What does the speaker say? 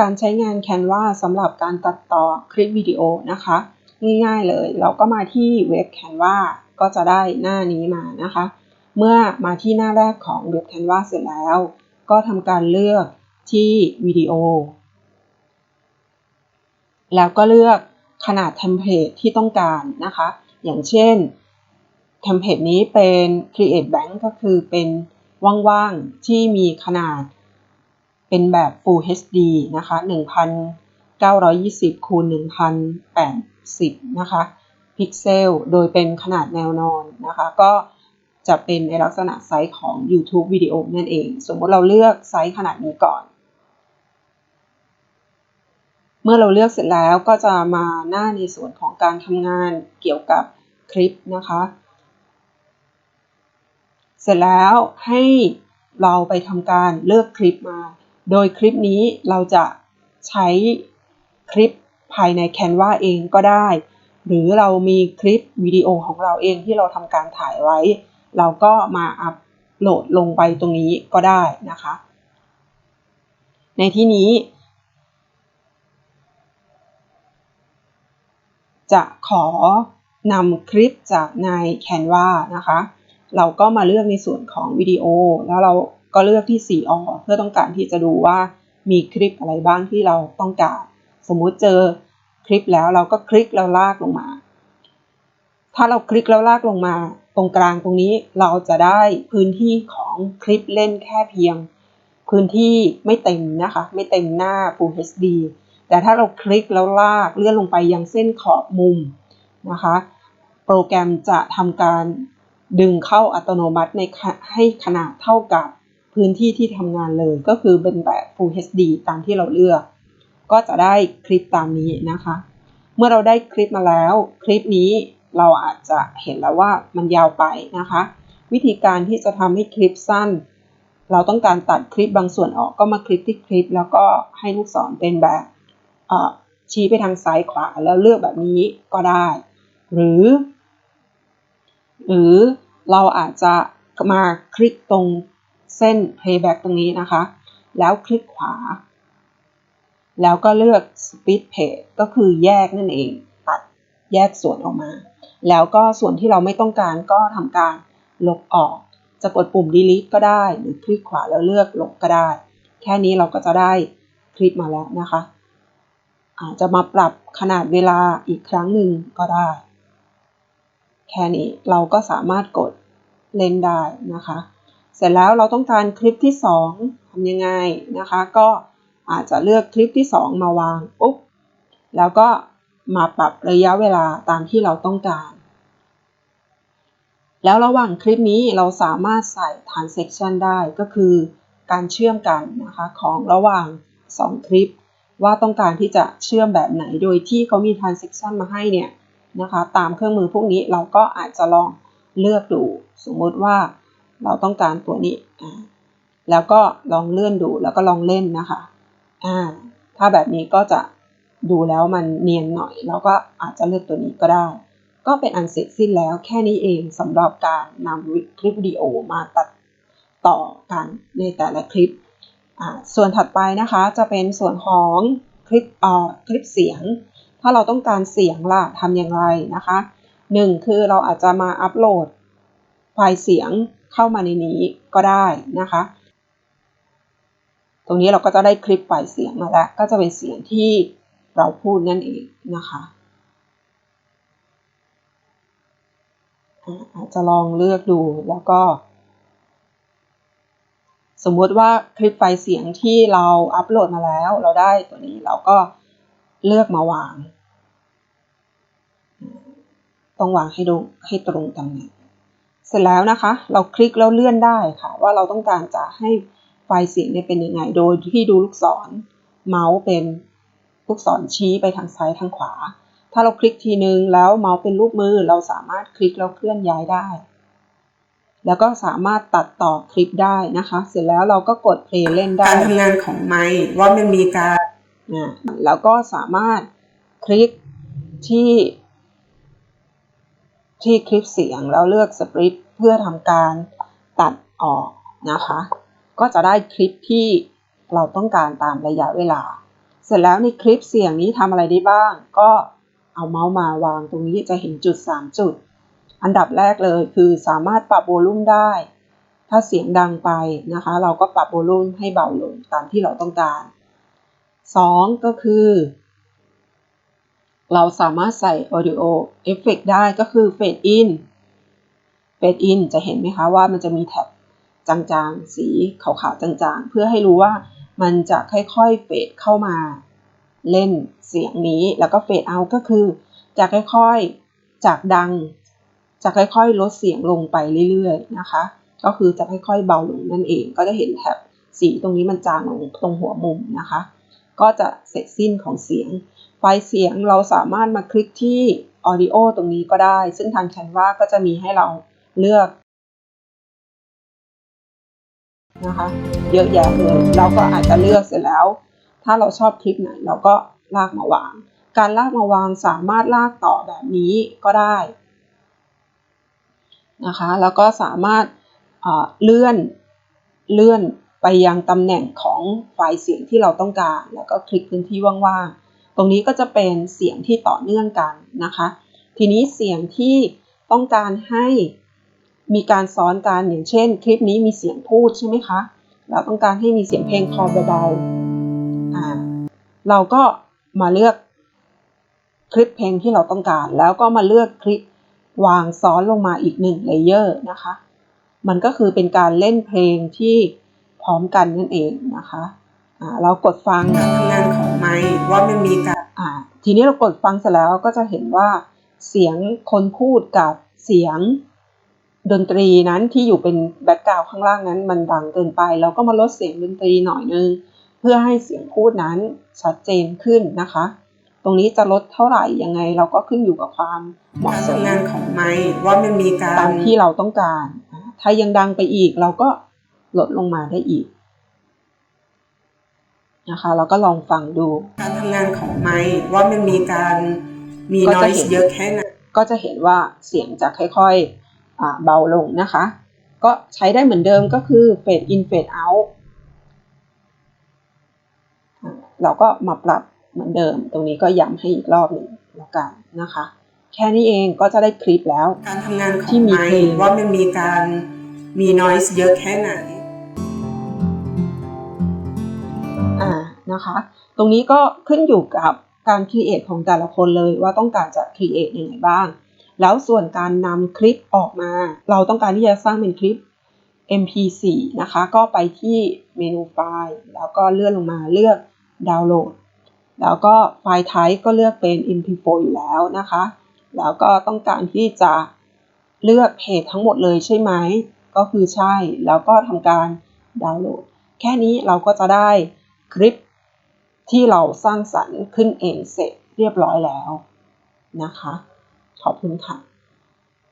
การใช้งาน Canva สำหรับการตัดต่อคลิปวิดีโอนะคะ ง่ายๆเลย เราก็มาที่เว็บ Canva ก็จะได้หน้านี้มานะคะ เมื่อมาที่หน้าแรกของเว็บ Canva เสร็จแล้ว ก็ทำการเลือกที่วิดีโอ แล้วก็เลือกขนาดเทมเพลตที่ต้องการนะคะ อย่างเช่นเทมเพลตนี้เป็น Create Bank ก็คือเป็นว่างๆ ที่มีขนาด เป็นแบบ Full HD นะคะ 1920คูณ1080 นะคะ พิกเซล โดยเป็นขนาดแนวนอนนะคะ ก็จะเป็นในลักษณะไซส์ของ YouTube วิดีโอนั่นเอง สมมติเราเลือกไซส์ขนาดนี้ก่อน เมื่อเราเลือกเสร็จแล้วก็จะมาหน้าในส่วนของการทำงานเกี่ยวกับคลิปนะคะ เสร็จแล้วให้เราไปทำการเลือกคลิปมา โดยคลิปนี้เราจะใช้คลิปภายใน Canva เองก็ได้ หรือเรามีคลิปวิดีโอของเราเองที่เราทำการถ่ายไว้ เราก็มาอัปโหลดลงไปตรงนี้ก็ได้นะคะ ในที่นี้ จะขอนำคลิปจากใน Canva นะคะ เราก็มาเลือกในส่วนของวิดีโอแล้วเรา ก็เลือกที่ 4อเพื่อต้องการที่จะดูว่ามีคลิปอะไรบ้างที่เราต้องการ สมมุติเจอคลิปแล้วเราก็คลิกแล้วลากลงมา ถ้าเราคลิกแล้วลากลงมา ตรงกลางตรงนี้เราจะได้พื้นที่ของคลิปเล่นแค่เพียง พื้นที่ไม่เต็มนะคะ ไม่เต็มหน้า Full HD แต่ถ้าเราคลิกแล้วลากเลื่อนลงไปยังเส้นขอบมุมนะคะ โปรแกรมจะทำการดึงเข้าอัตโนมัติในให้ขนาดเท่ากับ พื้นที่ที่ทำงานเลย ก็คือเป็นแบบ Full HD ตามที่เราเลือก ก็จะได้คลิปตามนี้นะคะ เมื่อเราได้คลิปมาแล้ว คลิปนี้เราอาจจะเห็นแล้วว่ามันยาวไปนะคะ วิธีการที่จะทำให้คลิปสั้น เราต้องการตัดคลิปบางส่วนออกก็มาคลิกที่คลิป แล้วก็ให้ลูกศรเป็นแบบชี้ไปทางซ้ายขวาแล้วเลือกแบบนี้ก็ได้ หรือ หรือเราอาจจะมาคลิกตรง เส้น playback ตรงนี้นะคะ แล้วคลิกขวา แล้วก็เลือก split page ก็คือแยกนั่นเอง ตัดแยกส่วนออกมา แล้วก็ส่วนที่เราไม่ต้องการก็ทำการลบออก จะกดปุ่ม delete ก็ได้ หรือคลิกขวาแล้วเลือกลบก็ได้ แค่นี้เราก็จะได้คลิปมาแล้วนะคะอาจจะมาปรับขนาดเวลาอีกครั้งหนึ่งก็ได้ แค่นี้เราก็สามารถกดเล่นได้นะคะ เสร็จแล้วเราต้องการคลิปที่ 2ทำยังไงนะคะ ก็อาจจะเลือกคลิปที่ 2 มาวางปุ๊บแล้วก็มาปรับระยะเวลาตามที่เราต้องการ แล้วระหว่างคลิปนี้เราสามารถใส่ transaction ได้ก็คือการเชื่อมกันนะคะของระหว่าง 2 คลิป ว่าต้องการที่จะเชื่อมแบบไหนโดยที่เขามี transaction มาให้เนี่ยนะคะตามเครื่องมือพวกนี้เราก็อาจจะลองเลือกดู สมมติว่า เราต้องการตัวนี้แล้วก็ลองเลื่อนดูแล้วก็ลองเล่นนะคะถ้าแบบนี้ก็จะดูแล้วมันเนียนหน่อย แล้วก็อาจจะเลือกตัวนี้ก็ได้ ก็เป็นอันเสร็จสิ้นแล้วแค่นี้เองสำหรับการนำคลิปวิดีโอมาตัดต่อกันในแต่ละคลิป ส่วนถัดไปนะคะจะเป็นส่วนของคลิปอ่อคลิปเสียง ถ้าเราต้องการเสียงล่ะทำอย่างไรนะคะ 1 คือเราอาจจะมาอัปโหลดไฟล์เสียง เข้ามาในนี้ก็ได้นะคะ ตรงนี้เราก็จะได้คลิปไฟล์เสียงมาแล้ว ก็จะเป็นเสียงที่เราพูดนั่นเองนะคะอาจจะลองเลือกดูแล้วก็ สมมติว่าคลิปไฟล์เสียงที่เราอัปโหลดมาแล้ว เราได้ตัวนี้เราก็เลือกมาวาง ต้องวางให้ดูให้ตรงตำแหน่ง เสร็จแล้วนะคะ เราคลิกแล้วเลื่อนได้ค่ะ ว่าเราต้องการจะให้ไฟล์เสียงเนี่ยเป็นยังไง โดยที่ดูลูกศรเมาส์เป็นลูกศรชี้ไปทางซ้ายทางขวา ถ้าเราคลิกทีนึงแล้วเมาส์เป็นรูปมือ เราสามารถคลิกแล้วเคลื่อนย้ายได้ แล้วก็สามารถตัดต่อคลิปได้นะคะ เสร็จแล้วเราก็กดเพลย์เล่นได้ การทำงานของไมค์ว่ามันมีการนะแล้วก็สามารถคลิกที่ ที่คลิปเสียงแล้วเลือกสปริตเพื่อทำการตัดออกนะคะ ก็จะได้คลิปที่เราต้องการตามระยะเวลา เสร็จแล้วในคลิปเสียงนี้ทำอะไรได้บ้าง ก็เอาเมาส์มาวางตรงนี้จะเห็นจุด 3 จุด อันดับแรกเลยคือสามารถปรับโวลูมได้ ถ้าเสียงดังไปนะคะ เราก็ปรับโวลูมให้เบาลงตามที่เราต้องการ 2 ก็คือ เราสามารถใส่ audio effect ได้ก็คือ fade in fade in จะเห็นไหมคะว่ามันจะมีแท็บจางๆ สีขาวๆจางๆ เพื่อให้รู้ว่ามันจะค่อยๆเฟดเข้ามาเล่นเสียงนี้แล้วก็เฟดเอาก็คือจะค่อยๆจากดัง จะค่อยๆ ลดเสียงลงไปเรื่อยๆนะคะ ก็คือจะค่อยๆเบาลงนั่นเอง ก็จะเห็นแถบสีตรงนี้มันจางลงตรงหัวมุมนะคะ ก็จะเสร็จสิ้นของเสียง ไฟล์เสียงเราสามารถมาคลิกที่ Audio ตรงนี้ก็ได้ ซึ่งทาง Canva ก็จะมีให้เราเลือกนะคะ เยอะแยะเลย เราก็อาจจะเลือกเสร็จแล้ว ถ้าเราชอบคลิปไหนเราก็ลากมาวาง การลากมาวางสามารถลากต่อแบบนี้ก็ได้นะคะ แล้วก็สามารถเลื่อนเลื่อนไปยังตำแหน่งของไฟล์เสียงที่เราต้องการ แล้วก็คลิกพื้นที่ว่างๆ ตรงนี้ก็จะเป็นเสียงที่ต่อเนื่องกันนะคะ ทีนี้เสียงที่ต้องการให้มีการซ้อนกันอย่างเช่น คลิปนี้มีเสียงพูดใช่ไหมคะ เราต้องการให้มีเสียงเพลงคอเบาๆเราก็มาเลือกคลิปเพลงที่เราต้องการ แล้วก็มาเลือกคลิปวางซ้อนลงมาอีกหนึ่งเลเยอร์นะคะ มันก็คือเป็นการเล่นเพลงที่พร้อมกันนั่นเองนะคะ เรากดฟังการทำงานของไมค์ว่ามันมีการอ่าทีนี้เรากดฟังเสร็จแล้วก็จะเห็นว่าเสียงคนพูดกับเสียงดนตรีนั้นที่อยู่เป็นแบ็กกราวข้างล่างนั้นมันดังเกินไป เราก็มาลดเสียงดนตรีหน่อยนึง เพื่อให้เสียงพูดนั้นชัดเจนขึ้นนะคะ ตรงนี้จะลดเท่าไหร่ยังไงเราก็ขึ้นอยู่กับความเหมาะสมงานของไม้ว่ามันมีการตามที่เราต้องการ ถ้ายังดังไปอีกเราก็ลดลงมาได้อีก นะคะเราก็ลองฟังดู การทำงานของไม้ว่ามันมีการมีน้อยเยอะแค่ไหนก็จะเห็นว่าเสียงจะค่อยๆเบาลงนะคะ ก็ใช้ได้เหมือนเดิมก็คือ fade in fade out เราก็มาปรับเหมือนเดิม ตรงนี้ก็ย้ำให้อีกรอบหนึ่งแล้วกันนะคะ แค่นี้เองก็จะได้คลิปแล้ว การทำงานของที่มีเพลงว่ามันมีการมี noise เยอะแค่ไหน นะคะ ตรงนี้ก็ขึ้นอยู่กับการครีเอทของแต่ละคนเลยว่าต้องการจะครีเอทยังไงบ้าง แล้วส่วนการนำคลิปออกมา เราต้องการที่จะสร้างเป็นคลิป mp4 นะคะ ก็ไปที่เมนูไฟล์ แล้วก็เลื่อนลงมาเลือกดาวน์โหลด แล้วก็ไฟล์ type ก็เลือกเป็น mp4 อยู่แล้วนะคะ แล้วก็ต้องการที่จะเลือกเพจทั้งหมดเลยใช่ไหม ก็คือใช่ แล้วก็ทำการดาวน์โหลด แค่นี้เราก็จะได้คลิป ที่เราสร้างสรรค์ขึ้นเองเสร็จเรียบร้อยแล้วนะคะ ขอบคุณค่ะ